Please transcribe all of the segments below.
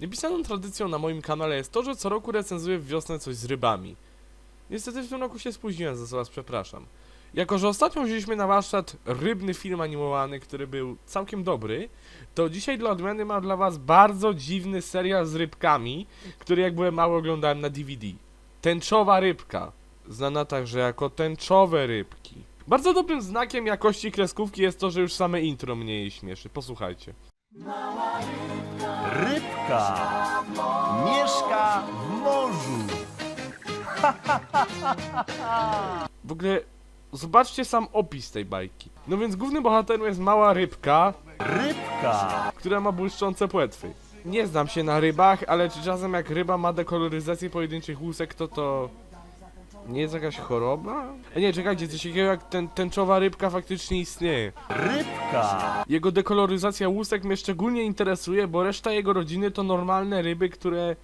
Niepisaną tradycją na moim kanale jest to, że co roku recenzuję w wiosnę coś z rybami. Niestety w tym roku się spóźniłem, za co was przepraszam. Jako, że ostatnio wzięliśmy na warsztat rybny film animowany, który był całkiem dobry, to dzisiaj dla odmiany mam dla was bardzo dziwny serial z rybkami, który jak byłem mały oglądałem na DVD. Tęczowa rybka, znana także jako tęczowe rybki. Bardzo dobrym znakiem jakości kreskówki jest to, że już same intro mnie jej śmieszy. Posłuchajcie. Rybka mieszka w morzu. W ogóle zobaczcie sam opis tej bajki. No więc głównym bohaterem jest mała rybka, Rybka która ma błyszczące płetwy. Nie znam się na rybach, ale czy czasem jak ryba ma dekoloryzację pojedynczych łusek, to to... Nie jest jakaś choroba? E nie, czekajcie, coś takiego jak ten, tęczowa rybka faktycznie istnieje. Rybka Jego dekoloryzacja łusek mnie szczególnie interesuje, bo reszta jego rodziny to normalne ryby, które...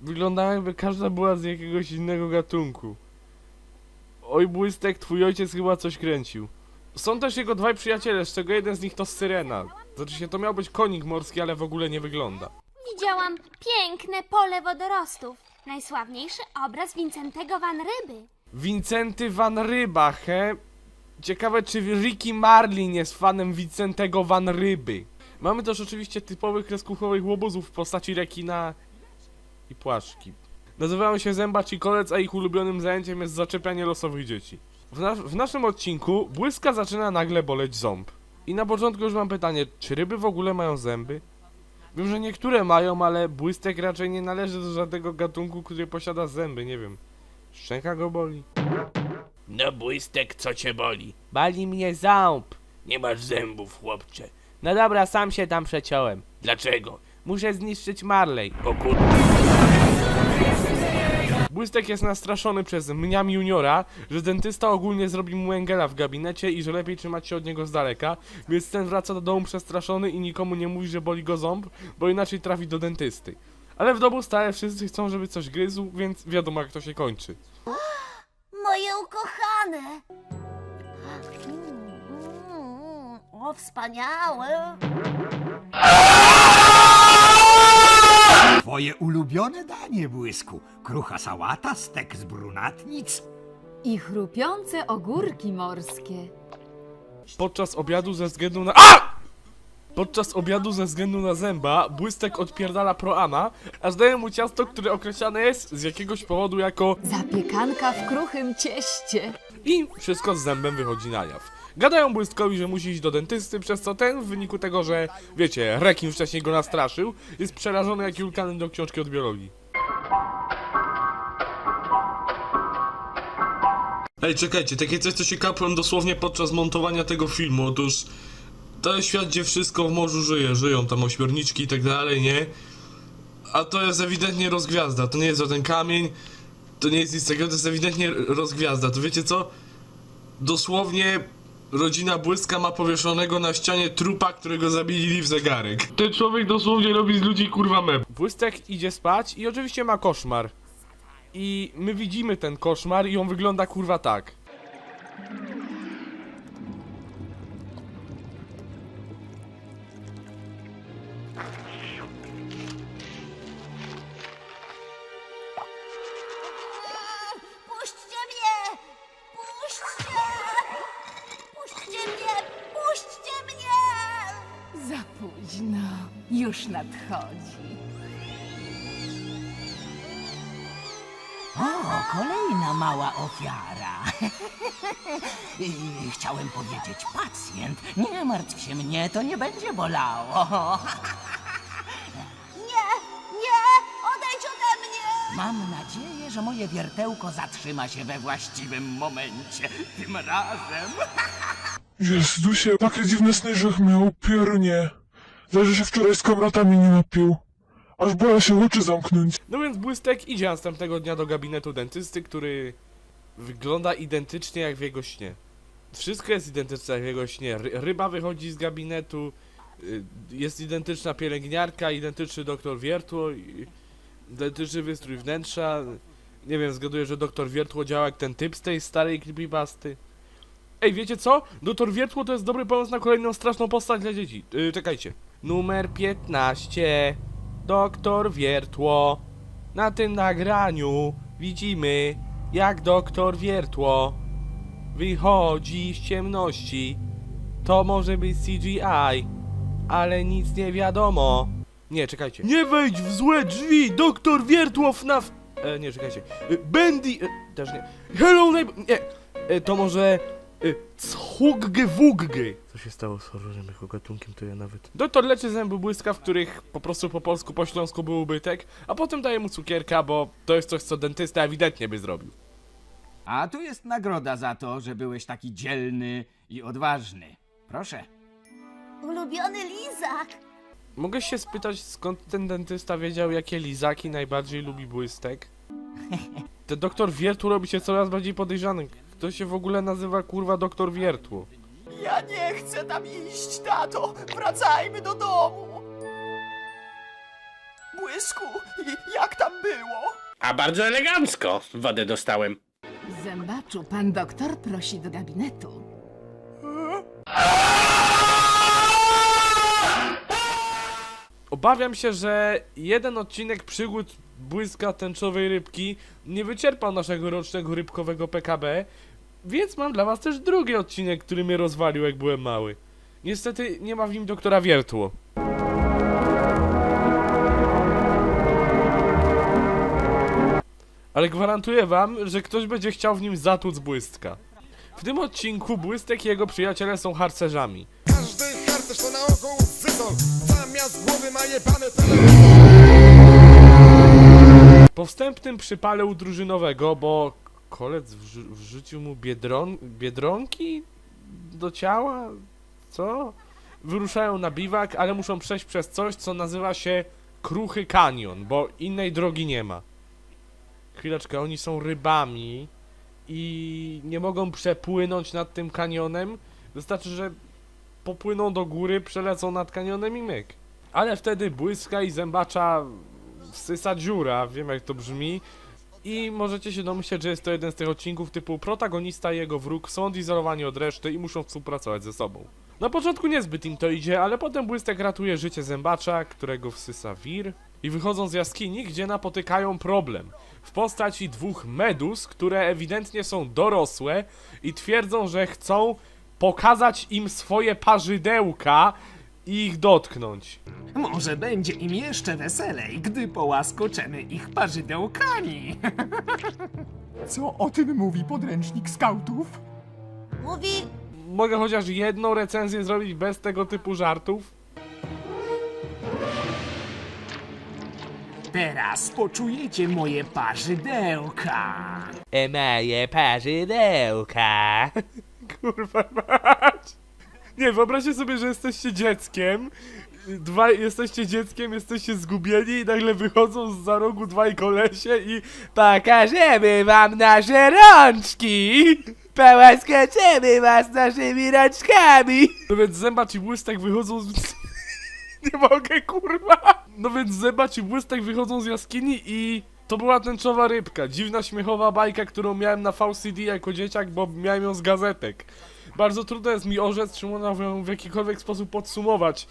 Wyglądają jakby każda była z jakiegoś innego gatunku. Oj błystek, twój ojciec chyba coś kręcił. Są też jego dwaj przyjaciele, z czego jeden z nich to Syrena. Znaczy się, to miał być konik morski, ale w ogóle nie wygląda. Widziałam piękne pole wodorostów. Najsławniejszy obraz Wincentego Van Ryby. Wincenty Van Ryba, he? Ciekawe, czy Ricky Marlin jest fanem Wincentego Van Ryby. Mamy też oczywiście typowych kreskówkowych łobuzów w postaci rekina i płaszczki. Nazywają się Zębacz i Kolec, a ich ulubionym zajęciem jest zaczepianie losowych dzieci. W, nas w naszym odcinku Błyska zaczyna nagle boleć ząb. I na początku już mam pytanie, czy ryby w ogóle mają zęby? Wiem, że niektóre mają, ale błystek raczej nie należy do żadnego gatunku, który posiada zęby, nie wiem. Szczęka go boli? No błystek, co cię boli? Bali mnie ząb. Nie masz zębów, chłopcze. No dobra, sam się tam przeciąłem. Dlaczego? Muszę zniszczyć Marley. O kur... Błystek jest nastraszony przez mniam juniora, że dentysta ogólnie zrobi mu engela w gabinecie i że lepiej trzymać się od niego z daleka, więc ten wraca do domu przestraszony i nikomu nie mówi, że boli go ząb, bo inaczej trafi do dentysty. Ale w domu stale wszyscy chcą, żeby coś gryzł, więc wiadomo jak to się kończy. Moje ukochane! O, wspaniałe! Twoje ulubione danie, Błysku. Krucha sałata, stek z brunatnic. I chrupiące ogórki morskie. Podczas obiadu ze względu na... A! Podczas obiadu ze względu na zęba, Błystek odpierdala proana, aż daje mu ciasto, które określane jest z jakiegoś powodu jako Zapiekanka w kruchym cieście. I wszystko z zębem wychodzi na jaw. Gadają błystkowi, że musi iść do dentysty, przez co ten, w wyniku tego, że, wiecie, rekin wcześniej go nastraszył, jest przerażony jak Julkanem do książki od biologii. Ej, czekajcie, takie coś, co się kapłem dosłownie podczas montowania tego filmu. Otóż to jest świat, gdzie wszystko w morzu żyje. Żyją tam ośmiorniczki i tak dalej, nie? A to jest ewidentnie rozgwiazda. To nie jest żaden kamień, to nie jest nic takiego, to jest ewidentnie rozgwiazda. To wiecie co? Dosłownie rodzina Błyska ma powieszonego na ścianie trupa, którego zabili w zegarek. Ten człowiek dosłownie robi z ludzi kurwa meb. Błystek idzie spać i oczywiście ma koszmar. I my widzimy ten koszmar i on wygląda kurwa tak. Już nadchodzi. O, kolejna mała ofiara. I Chciałem powiedzieć pacjent. Nie martw się mnie, to nie będzie bolało. Nie! Nie! Odejdź ode mnie! Mam nadzieję, że moje wiertełko zatrzyma się we właściwym momencie. Tym razem. Jezusie, takie dziwne sny, żech miał piernie. Zależy się wczoraj z kamratami nie napił. Aż boję się oczy zamknąć. No więc Błystek idzie następnego dnia do gabinetu dentysty, który wygląda identycznie jak w jego śnie. Wszystko jest identyczne jak w jego śnie. Ry ryba wychodzi z gabinetu, Y, Jest identyczna pielęgniarka, identyczny doktor Wiertło, i- identyczny wystrój wnętrza. Nie wiem, zgaduję, że doktor Wiertło działa jak ten typ z tej starej creepypasty. Ej, wiecie co? Doktor Wiertło to jest dobry pomysł na kolejną straszną postać dla dzieci. Yy, czekajcie. Numer 15. Doktor Wiertło. Na tym nagraniu widzimy, jak doktor Wiertło wychodzi z ciemności. To może być CGI, ale nic nie wiadomo. Nie, czekajcie. Nie wejdź w złe drzwi! Doktor Wiertłow na... w- E, nie, czekajcie. E, Bendy... E, też nie. Hello neighbor... Nie. E, to może... E, Chuggy wuggy. Co się stało z horrorem jako gatunkiem, to ja nawet... Doktor leczy zęby błyska, w których po prostu po polsku, po śląsku był ubytek, a potem daje mu cukierka, bo to jest coś, co dentysta ewidentnie by zrobił. A tu jest nagroda za to, że byłeś taki dzielny i odważny. Proszę. Ulubiony lizak. Mogę się spytać, skąd ten dentysta wiedział, jakie lizaki najbardziej lubi błystek? Ten doktor Wiertło robi się coraz bardziej podejrzany. Kto się w ogóle nazywa kurwa doktor Wiertło? Ja nie chcę tam iść, tato! Wracajmy do domu! Błysku, jak tam było? A bardzo elegancko. Wodę dostałem. Zębaczu, pan doktor prosi do gabinetu. Obawiam się, że jeden odcinek przygód błyska tęczowej rybki nie wyczerpał naszego rocznego rybkowego PKB, więc mam dla was też drugi odcinek, który mnie rozwalił jak byłem mały. Niestety nie ma w nim doktora Wiertło. Ale gwarantuję wam, że ktoś będzie chciał w nim zatłuc błystka. W tym odcinku Błystek i jego przyjaciele są harcerzami. Każdy harcerz to Zamiast głowy ma jebane Po wstępnym przypale u drużynowego, bo kolec wrzu- wrzucił mu biedron biedronki do ciała? Co? Wyruszają na biwak, ale muszą przejść przez coś, co nazywa się Kruchy Kanion, bo innej drogi nie ma. Chwileczkę, oni są rybami i nie mogą przepłynąć nad tym kanionem. Wystarczy, że popłyną do góry, przelecą nad kanionem i myk. Ale wtedy błyska i zębacza wsysa dziura, wiem jak to brzmi. I możecie się domyśleć, że jest to jeden z tych odcinków typu protagonista i jego wróg są odizolowani od reszty i muszą współpracować ze sobą. Na początku niezbyt im to idzie, ale potem Błystek ratuje życie zębacza, którego wsysa wir. I wychodzą z jaskini, gdzie napotykają problem. W postaci dwóch medus, które ewidentnie są dorosłe i twierdzą, że chcą pokazać im swoje parzydełka i ich dotknąć. Może będzie im jeszcze weselej, gdy połaskoczemy ich parzydełkami. Co o tym mówi podręcznik skautów? Mówi, Mogę chociaż jedną recenzję zrobić bez tego typu żartów? Teraz poczujecie moje parzydełka. E moje parzydełka. Kurwa mać. Nie, wyobraźcie sobie, że jesteście dzieckiem. Dwa, jesteście dzieckiem, jesteście zgubieni i nagle wychodzą z za rogu dwaj kolesie i pokażemy wam nasze rączki! Połaskoczymy was naszymi rączkami! No więc zębacz i błystek wychodzą z... Nie mogę, kurwa! No więc zębacz i błystek wychodzą z jaskini i... To była tęczowa rybka, dziwna śmiechowa bajka, którą miałem na VCD jako dzieciak, bo miałem ją z gazetek. Bardzo trudno jest mi orzec, czy można ją w jakikolwiek sposób podsumować.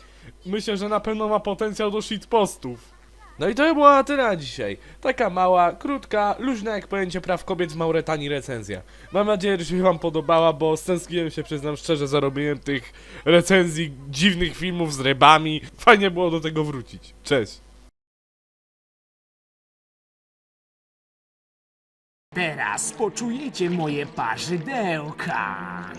Myślę, że na pewno ma potencjał do shitpostów. No i to by było na tyle na dzisiaj. Taka mała, krótka, luźna jak pojęcie praw kobiet w Mauretanii recenzja. Mam nadzieję, że się wam podobała, bo stęskniłem się, przyznam szczerze, za robieniem tych recenzji dziwnych filmów z rybami. Fajnie było do tego wrócić. Cześć. Teraz poczujecie moje parzydełka.